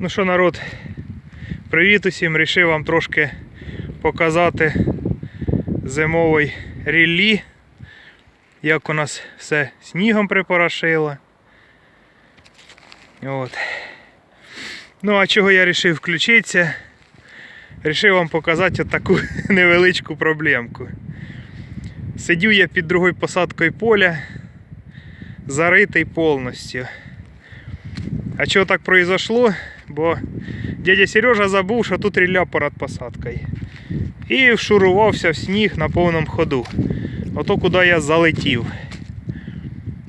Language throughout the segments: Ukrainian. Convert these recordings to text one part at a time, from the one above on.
Ну що, народ, привіт усім! Рішив вам трошки показати зимовий ріллі, як у нас все снігом припорошило. От. Ну, а чого я вирішив включитися? Рішив вам показати таку невеличку проблемку. Сидю я під другою посадкою поля, заритий повністю. А чого так произошло? Бо дядя Сережа забув, що тут рілля перед посадкою. І вшурувався в сніг на повному ходу. Ото куди я залетів.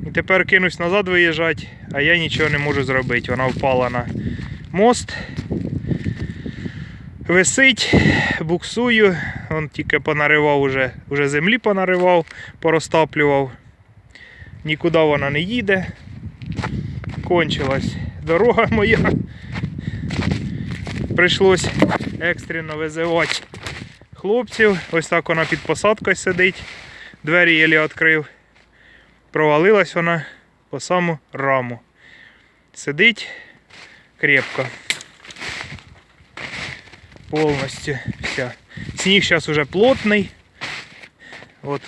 І тепер кинусь назад виїжджати, а я нічого не можу зробити. Вона впала на мост. Висить, буксую, он тільки понаривав уже, уже землі понаривав, порозтаплював. Нікуди вона не їде. Кончилась дорога моя. Прийшлось екстрено визивати хлопців. Ось так вона під посадкою сидить. Двері єлі відкрив. Провалилась вона по саму раму. Сидить крепко. Повністю вся. Сніг зараз уже плотний. От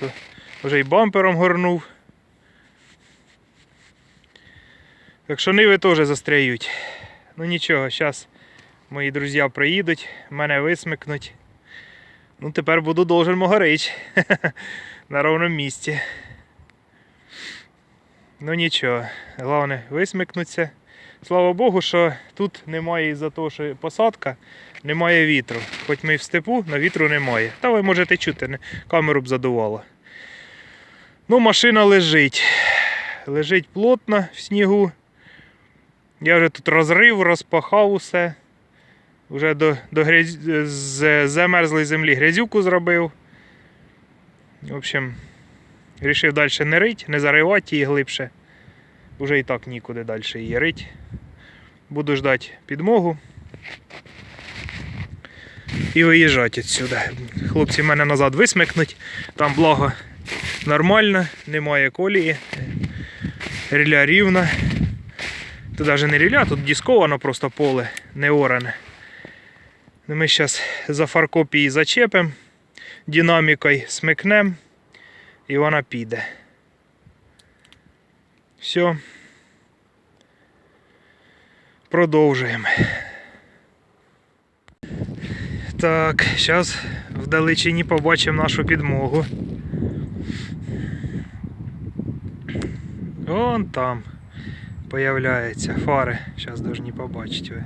вже й бампером горнув. Так що ниви теж застряють. Ну нічого, зараз мої друзі приїдуть, мене висмикнуть. Ну тепер буду должен могорич на ровному місці. Ну нічого, головне висмикнуться. Слава Богу, що тут немає із-за того, що посадка, немає вітру. Хоч ми в степу, але вітру немає. Та ви можете чути, камеру б задувало. Ну, машина лежить. Лежить плотно в снігу. Я вже тут розрив, розпахав усе. Вже до, до грязь... з замерзлої землі грязюку зробив. В общем, вирішив далі не рить, не заривати її глибше. Уже і так нікуди далі її рить. Буду ждати підмогу. І виїжджати відсюди. Хлопці мене назад висмикнуть. Там благо нормально, немає колії. Ріля рівна. Тут навіть не ріля, тут дисковано просто поле, не оране. Ну, Ми зараз за фаркопії зачепимо, динамікою смикнемо і вона піде. Все. Продовжуємо. Так, зараз вдалечині побачимо нашу підмогу. Вон там появляються фари. Зараз повинні побачити ви.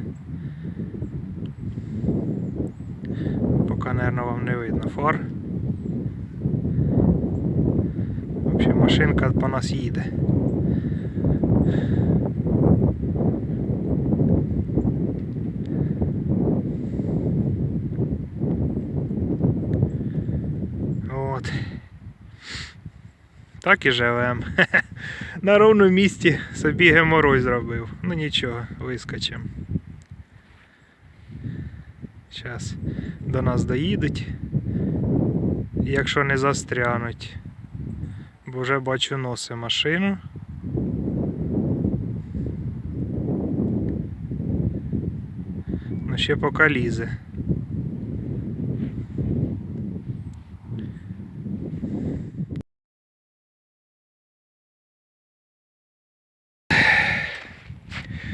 Поки, мабуть, вам не видно фар. В общем, машинка по нас їде. От. Так і живем. На ровному місці собі геморой зробив. Ну нічого, вискочимо. Зараз до нас доїдуть. Якщо не застрянуть. Бо вже бачу носи машину. Ну ще поки лізе.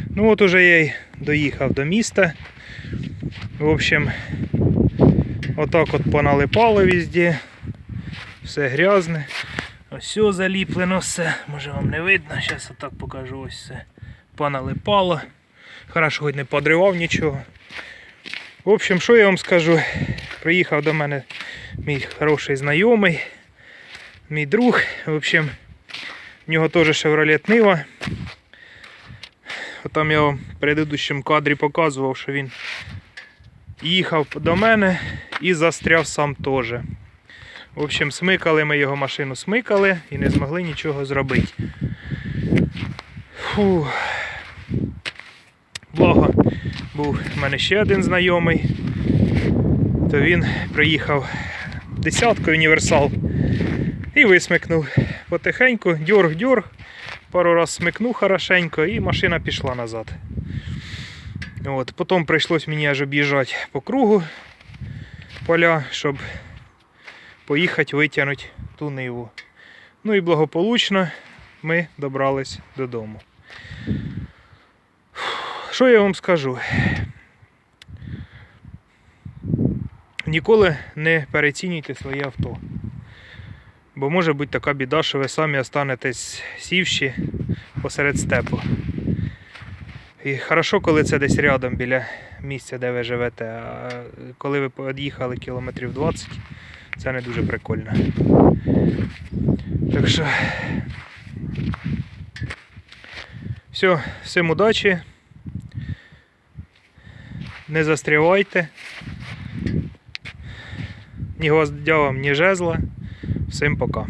Ну от уже я й доїхав до міста. В общем, отак от поналипало везде. Все грязне. Ось заліплено все. Може вам не видно. Зараз отак покажу ось все. Поналипало. Хорошо, хоч не подривав нічого. В общем, що я вам скажу? Приїхав до мене мій хороший знайомий, мій друг. В общем, в нього теж Chevrolet Niva. Там я вам в предыдущому кадрі показував, що він їхав до мене і застряв сам теж. В общем, смикали ми його машину, смикали і не змогли нічого зробити. Фу. Благо, був в мене ще один знайомий, то він приїхав десяткою універсал і висмикнув. Потихеньку, дьорг-дьорг, пару раз смикнув хорошенько і машина пішла назад. От, потім прийшлось мені аж об'їжджати по кругу поля, щоб поїхати витягнути ту ниву. Ну і благополучно ми добрались додому. Що я вам скажу? Ніколи не перецінюйте своє авто. Бо може бути така біда, що ви самі останетесь сівші посеред степу. І хорошо, коли це десь рядом біля місця, де ви живете. А коли ви під'їхали кілометрів 20, це не дуже прикольно. Так що. Все, всім удачі. Не застрівайте. Ні гвоздя вам, ні жезла. Всім пока.